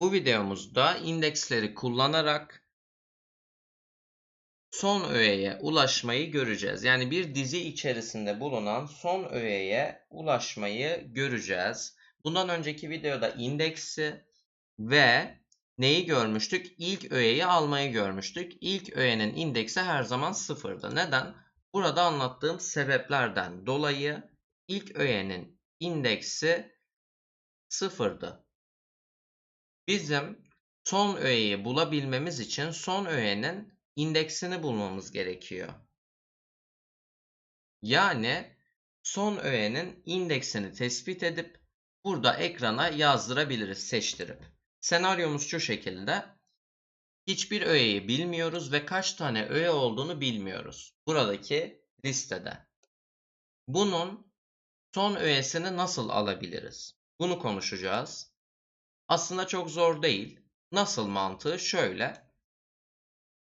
Bu videomuzda indeksleri kullanarak son öğeye ulaşmayı göreceğiz. Yani bir dizi içerisinde bulunan son öğeye ulaşmayı göreceğiz. Bundan önceki videoda indeksi ve neyi görmüştük? İlk öğeyi almayı görmüştük. İlk öğenin indeksi her zaman sıfırdı. Neden? Burada anlattığım sebeplerden dolayı ilk öğenin indeksi sıfırdı. Bizim son öğeyi bulabilmemiz için son öğenin indeksini bulmamız gerekiyor. Yani son öğenin indeksini tespit edip burada ekrana yazdırabiliriz seçtirip. Senaryomuz şu şekilde. Hiçbir öğeyi bilmiyoruz ve kaç tane öğe olduğunu bilmiyoruz. Buradaki listede. Bunun son öğesini nasıl alabiliriz? Bunu konuşacağız. Aslında çok zor değil. Nasıl mantığı şöyle.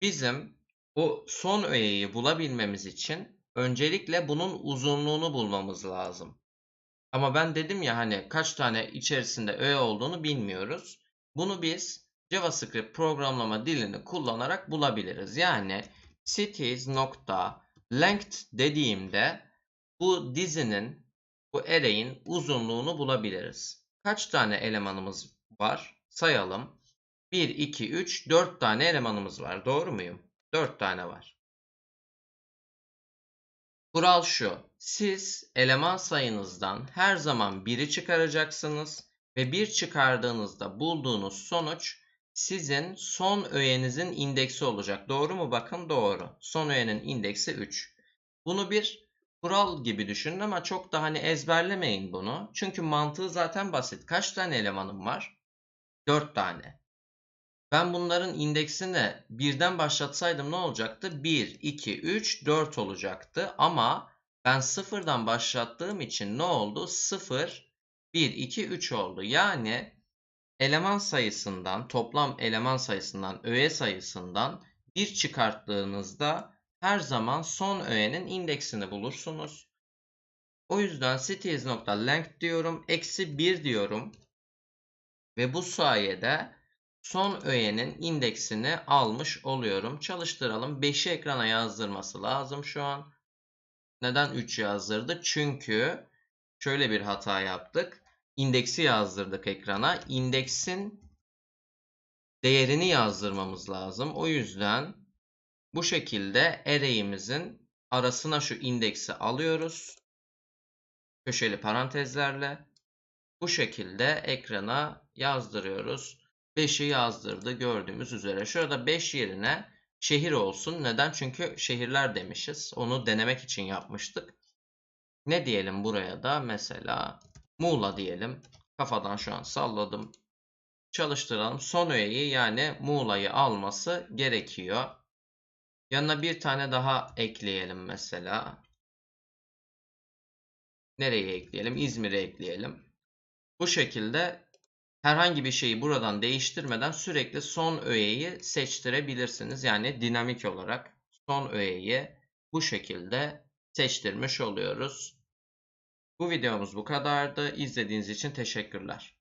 Bizim bu son öğeyi bulabilmemiz için öncelikle bunun uzunluğunu bulmamız lazım. Ama ben dedim ya hani kaç tane içerisinde öğe olduğunu bilmiyoruz. Bunu biz JavaScript programlama dilini kullanarak bulabiliriz. Yani cities nokta length dediğimde bu dizinin bu array'in uzunluğunu bulabiliriz. Kaç tane elemanımız var? Sayalım. 1, 2, 3, 4 tane elemanımız var. Doğru muyum? 4 tane var. Kural şu. Siz eleman sayınızdan her zaman 1'i çıkaracaksınız ve 1 çıkardığınızda bulduğunuz sonuç sizin son öğenizin indeksi olacak. Doğru mu? Bakın doğru. Son öğenin indeksi 3. Bunu bir kural gibi düşünün ama çok da hani ezberlemeyin bunu. Çünkü mantığı zaten basit. Kaç tane elemanım var? 4 tane. Ben bunların indeksini birden başlatsaydım ne olacaktı? 1, 2, 3, 4 olacaktı. Ama ben sıfırdan başlattığım için ne oldu? 0, 1, 2, 3 oldu. Yani eleman sayısından, toplam eleman sayısından, öğe sayısından 1 çıkarttığınızda her zaman son öğenin indeksini bulursunuz. O yüzden cities.length diyorum, eksi 1 diyorum. Ve bu sayede son öğenin indeksini almış oluyorum. Çalıştıralım. 5'i ekrana yazdırması lazım şu an. Neden 3 yazdırdı? Çünkü şöyle bir hata yaptık. İndeksi yazdırdık ekrana. İndeksin değerini yazdırmamız lazım. O yüzden bu şekilde array'imizin arasına şu indeksi alıyoruz. Köşeli parantezlerle. Bu şekilde ekrana yazdırıyoruz. 5'i yazdırdı gördüğümüz üzere. Şurada 5 yerine şehir olsun. Neden? Çünkü şehirler demişiz. Onu denemek için yapmıştık. Ne diyelim buraya da? Mesela Muğla diyelim. Kafadan şu an salladım. Çalıştıralım. Son öğeyi yani Muğla'yı alması gerekiyor. Yanına bir tane daha ekleyelim mesela. Nereye ekleyelim? İzmir'e ekleyelim. Bu şekilde herhangi bir şeyi buradan değiştirmeden sürekli son öğeyi seçtirebilirsiniz. Yani dinamik olarak son öğeyi bu şekilde seçtirmiş oluyoruz. Bu videomuz bu kadardı. İzlediğiniz için teşekkürler.